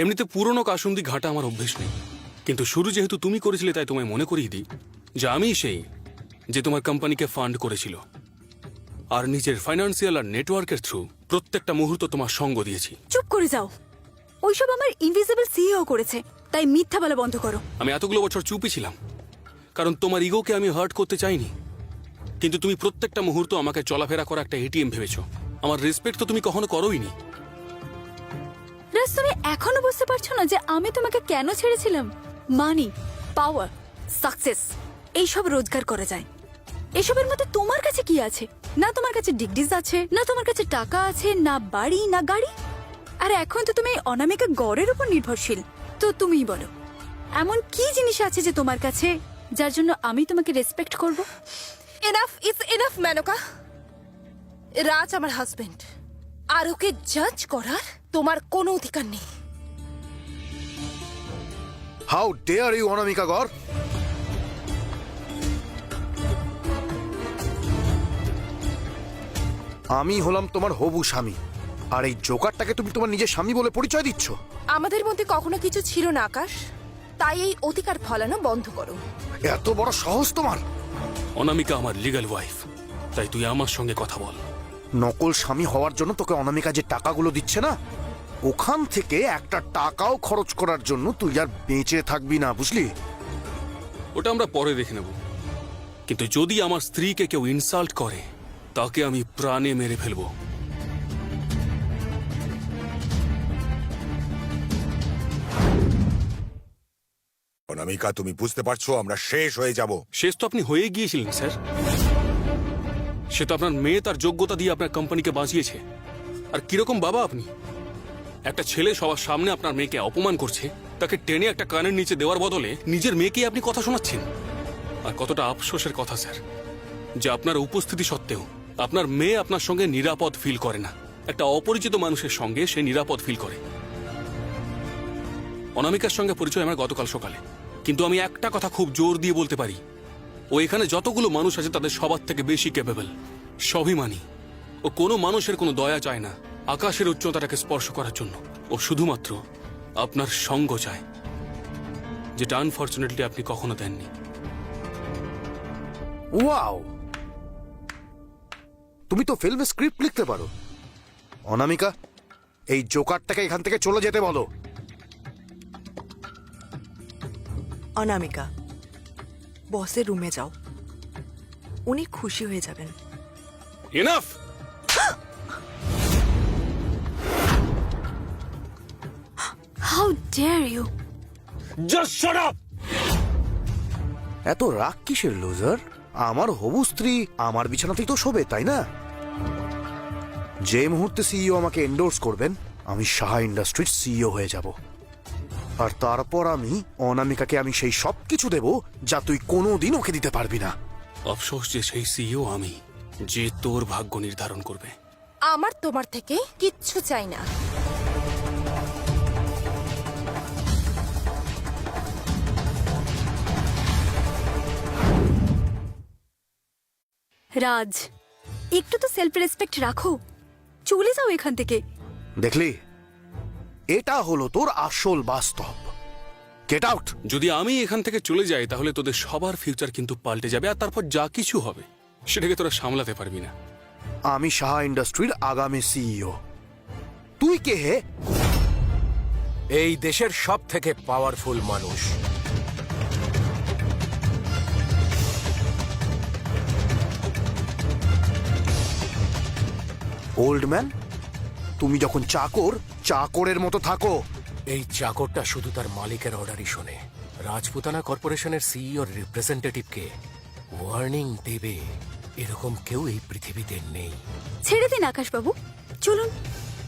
এমনিতে পুরনো কাসুন্দি ঘাটা আমার অভ্যেস নেই। কিন্তু শুরু যেহেতু তুমি করেছিলে তাই তোমায় মনে করিয়ে দিই যে আমিই সেই যে তোমার কোম্পানিকে ফান্ড করেছিল। আর নিজের ফাইন্যান্সিয়াল আর নেটওয়ার্কের থ্রু প্রত্যেকটা মুহূর্ত তোমার সঙ্গ দিয়েছি। চুপ করে যাও। ওইসব আমার ইনভিজিবল সিইও করেছে তাই মিথ্যা বলা বন্ধ করো। আমি এতগুলো বছর চুপই ছিলাম কারণ তোমার ইগোকে আমি হার্ট করতে চাইনি। কিন্তু তুমি প্রত্যেকটা মুহূর্ত আমাকে চলাফেরা করা একটা এটিএম ভেবেছো। আমার রেসপেক্ট তো তুমি কখনো করোইনি। রাজ তুমি এখনও বুঝতে পারছ না যে আমি তোমাকে কেন ছেড়েছিলাম? মানি, পাওয়ার, সাকসেস, এইসব রোজগার করা যায়। এসবের মধ্যে তোমার কাছে কি আছে? না তোমার কাছে ডিগ্রিজ আছে, না তোমার কাছে টাকা আছে, না বাড়ি, না গাড়ি? আর এখন তো তুমি অনামিকা গড়ের উপর নির্ভরশীল, তো তুমিই বলো। এমন কি জিনিস আছে যে তোমার কাছে যার জন্য আমি তোমাকে রেসপেক্ট করব? Enough is enough Menaka Raj আমার হাজবেন্ড আর ওকে জাজ করার তোমার কোনো অধিকার নেই। হাউ ডেয়ার ইউ অনামিকা গর? আমি হলাম তোমার হবু স্বামী। আর এই জোকারটাকে তুমি তোমার নিজের স্বামী বলে পরিচয় দিচ্ছ? আমাদের মধ্যে কখনো কিছু ছিল না আকাশ। তাই এই অধিকার ফলানো বন্ধ করো। এত বড় সহজ তোমার। অনামিকা আমার লিগ্যাল ওয়াইফ তাই তুই আমার সঙ্গে কথা বল। নকল স্বামী হওয়ার জন্য তোকে অনামিকা যে টাকাগুলো দিচ্ছে না ওখান থেকে একটা টাকাও খরচ করার জন্য তুই আর বেঁচে থাকবি না বুঝলি? ওটা আমরা পরে দেখে নেব। কিন্তু যদি আমার স্ত্রীকে কেউ ইনসাল্ট করে তাকে আমি প্রাণে মেরে ফেলব। অনামিকা তুমি বুঝতে পারছ আমরা শেষ হয়ে যাব। শেষ তো আপনি হয়ে গিয়েছিলেন স্যার। সে তো আপনার মেয়ে তার যোগ্যতা দিয়ে আপনার কোম্পানিকে বাঁচিয়েছে। আর কীরকম বাবা আপনি? একটা ছেলে সবার সামনে আপনার মেয়েকে অপমান করছে, তাকে টেনে একটা কানের নিচে দেওয়ার বদলে নিজের মেয়েকে আপনি কথা শোনাচ্ছেন। আর কতটা আফসোসের কথা, স্যার, যে আপনার উপস্থিতি সত্ত্বেও আপনার মেয়ে আপনার সঙ্গে নিরাপদ ফিল করে না। একটা অপরিচিত মানুষের সঙ্গে সে নিরাপদ ফিল করে। অনামিকার সঙ্গে পরিচয় আমার গতকাল সকালে। কিন্তু আমি একটা কথা খুব জোর দিয়ে বলতে পারি। ও এখানে যতগুলো মানুষ আছে তাদের সবার থেকে বেশি ক্যাপেবল স্বাভিমানী ও কোনো মানুষের কোনো দয়া চায় না। আকাশের উচ্চতাটাকে স্পর্শ করার জন্য। ও শুধুমাত্র আপনার সঙ্গ চায় যেটা আনফর্চুনেটলি আপনি কখনো দেননি। ওয়াও! তুমি তো ফিল্মে স্ক্রিপ্ট লিখতে পারো। অনামিকা এই জোকারটাকে এখান থেকে চলে যেতে বলো। অনামিকা বসের রুমে যাও। উনি খুশি হয়ে যাবেন। Enough dare you just shut up এত রাগ কিসের লুজার আমার হবু স্ত্রী আমার বিছানাতেই তো শোবে তাই না? যে মুহূর্তে সিইও আমাকে এন্ডোর্স করবেন আমি সাহা ইন্ডাস্ট্রির সিইও হয়ে যাব। আর তারপর আমি অনামিকাকে আমি সেই সব কিছু দেব যা তুই কোনোদিন ওকে দিতে পারবি না। আফসোস যে সেই সিইও আমি যে তোর ভাগ্য নির্ধারণ করবে। আমার তোমার থেকে কিচ্ছু চাই না। রাজ একটু তো সেলফ রেসপেক্ট রাখো। চলে যাও এখান থেকে। দেখলি? এটা হলো তোর আসল বাস্তব। গেট আউট যদি আমি এখান থেকে চলে যাই তাহলে তোদের সবার ফিউচার কিন্তু পাল্টে যাবে আর তারপর যা কিছু হবে সেটাকে তোরা সামলাতে পারবি না। আমি সাহা ইন্ডাস্ট্রির আগামী সিইও তুই কে হে? এই দেশের সব থেকে পাওয়ারফুল মানুষ। ওল্ড ম্যান তুমি যখন চাকর চাকরের মতো থাকো। এই চাকরটা শুধু তার মালিকের অর্ডারই শোনে। রাজপুতানা কর্পোরেশনের সিইও রিপ্রেজেন্টেটিভকে ওয়ার্নিং দেবে এরকম কেউ এই পৃথিবীতে নেই। ছেড়ে দিন আকাশবাবু। চলুন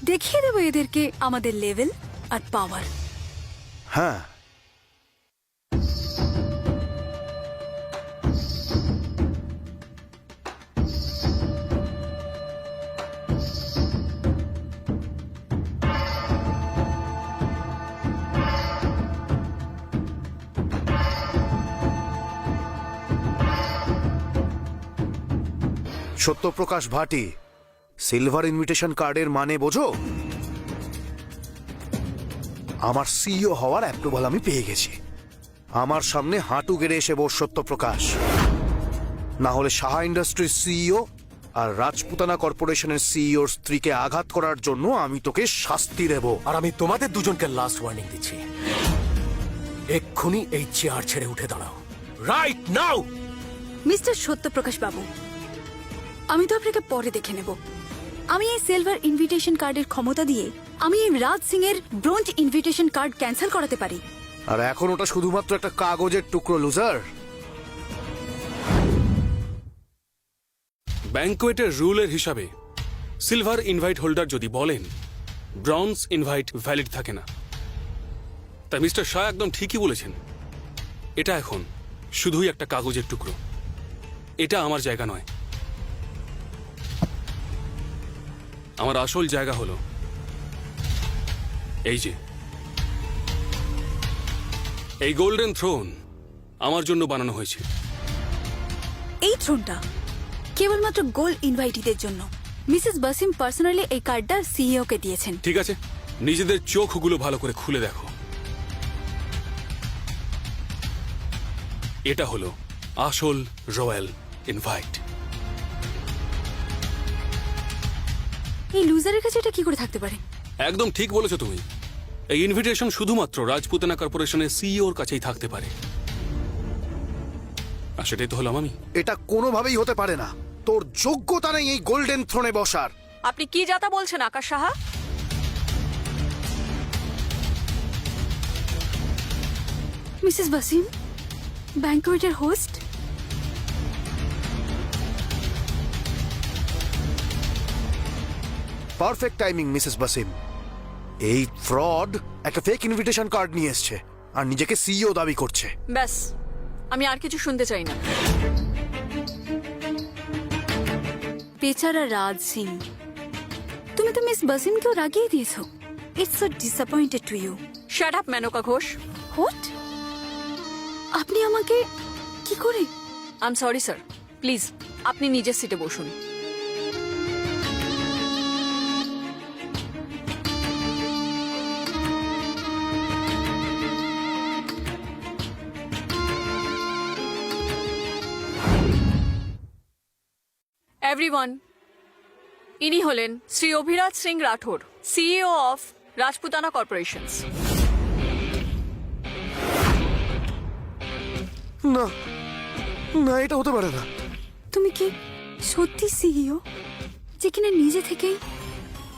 দেখিয়ে দেবো এদেরকে আমাদের লেভেল আর পাওয়ার হ্যাঁ সত্যপ্রকাশ ভাটি। সিলভার ইনভিটেশন কার্ডের মানে বোঝো? আমার সিইও হওয়ার অ্যাপ্রুভাল আমি পেয়ে গেছি। আমার সামনে হাঁটু গেড়ে এসে বস সত্যপ্রকাশ না হলে সাহা ইন্ডাস্ট্রির সিইও আর রাজপুতানা কর্পোরেশনের সিইওর স্ত্রীকে আঘাত করার জন্য আমি তোকে শাস্তি দেব। আর আমি তোমাদের দুজনকে লাস্ট ওয়ার্নিং দিচ্ছি। এক্ষুনি এই চেয়ার ছেড়ে উঠে দাঁড়াও। রাইট নাও মিস্টার সত্যপ্রকাশ বাবু আমি তো আপনাকে পরে দেখে নেব। আমি এই সিলভার ইনভিটেশন কার্ডের ক্ষমতা দিয়ে আমি এই রাজ সিং এর ব্রোঞ্জ ইনভিটেশন কার্ড ক্যান্সেল করাতে পারি। আর এখন ওটা শুধুমাত্র একটা কাগজের টুকরো লুজার ব্যাঙ্কোয়েটের রুলের হিসাবে সিলভার ইনভাইট হোল্ডার যদি বলেন ব্রঞ্জ ইনভাইট ভ্যালিড থাকে না। তাই মিস্টার শাহ একদম ঠিকই বলেছেন। এটা এখন শুধুই একটা কাগজের টুকরো। এটা আমার জায়গা নয়। আমার আসল জায়গা হলো এই যে। এই গোল্ডেন থ্রোন আমার জন্য বানানো হয়েছে। এই থ্রোনটা কেবলমাত্র গোল ইনভাইটিদের জন্য। মিসেস বাসিম পার্সোনালি এই কার্ডটা সিইও কে দিয়েছেন। ঠিক আছে নিজেদের চোখগুলো ভালো করে খুলে দেখো। এটা হলো আসল রয়্যাল ইনভাইট। এই লুজারের কাছে এটা কি করে থাকতে পারে? একদম ঠিক বলেছ তুমি। এই ইনভিটেশন শুধুমাত্র রাজপুতানা কর্পোরেশনের সিইওর কাছেই থাকতে পারে। আর সেটাই তো হলাম আমি। এটা কোনোভাবেই হতে পারে না। তোর যোগ্যতা নেই এই গোল্ডেন থ্রোনে বসার। আপনি কি যাতা বলছেন Akash Saha? Mrs Basim ব্যাঙ্কোয়েটের host perfect timing Mrs Basim এই ফ্রড একটা ফেক ইনভিটেশন কার্ড নিয়ে এসছে আর নিজেকে সিইও দাবি করছে। ব্যাস আমি আর কিছু শুনতে চাই না। বেচারা রাজ সিং তুমি তো মিস বাসিমকেও রাগিয়ে দিয়েছ। It's so disappointed to you shut up Menaka Ghosh what আপনি আমাকে কি করে? I am sorry sir please আপনি নিজের সিটে বসুন। এভরিওয়ান ইনি হলেন Shri Abhiraj Singh Rathore CEO of Rajputana corporations না না এটা হতে পারে না তুমি কি সত্যি সিইও যে কিনা নিজে থেকেই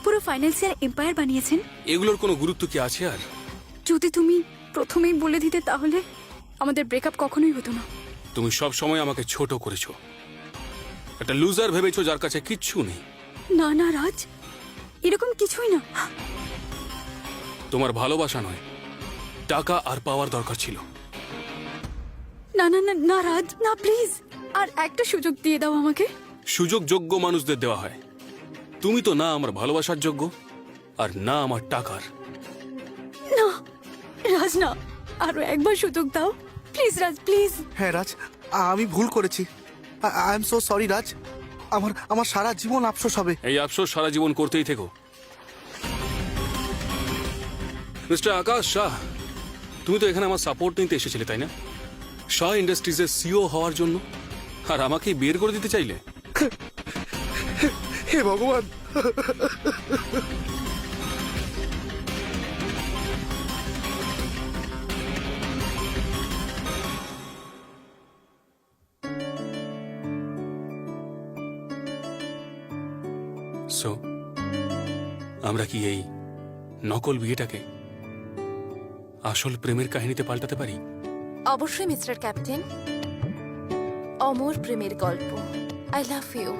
পুরো ফাইন্যান্সিয়াল এম্পায়ার বানিয়েছেন? এগুলোর কোনো গুরুত্ব কি আছে আর? যদি তুমি প্রথমেই বলে দিতে তাহলে আমাদের ব্রেকআপ কখনোই হতো না। তুমি সব সময় আমাকে ছোট করেছ। একটা লুজার ভেবেছো যার কাছে কিচ্ছু নেই। না না রাজ এরকম কিছুই না। তোমার ভালোবাসা নয় টাকা আর পাওয়ার দরকার ছিল। না না না না রাজ না প্লিজ আর একটা সুযোগ দিয়ে দাও আমাকে। সুযোগ যোগ্য মানুষদের দেওয়া হয়। তুমি তো না আমার ভালোবাসার যোগ্য আর না আমার টাকার। না রাজ না আরও একবার সুযোগ দাও। প্লিজ রাজ প্লিজ হ্যাঁ রাজ আমি ভুল করেছি। I am so sorry Raj. আমার আমার সারা জীবন আফসোস হবে। এই আফসোস সারা জীবন করতেই থেকো। মিস্টার আকাশ শাহ তুমি তো এখানে আমার সাপোর্ট নিতে এসেছিলে তাই না? শাহ ইন্ডাস্ট্রিজের সিও হওয়ার জন্য। আর আমাকেই বের করে দিতে চাইলে? হে ভগবান। সো আমরা কি এই নকল বিয়েটাকে আসল প্রেমের কাহিনীতে পাল্টাতে পারি? অবশ্যই, মিস্টার ক্যাপ্টেন। অমর প্রেমের গল্প। I love you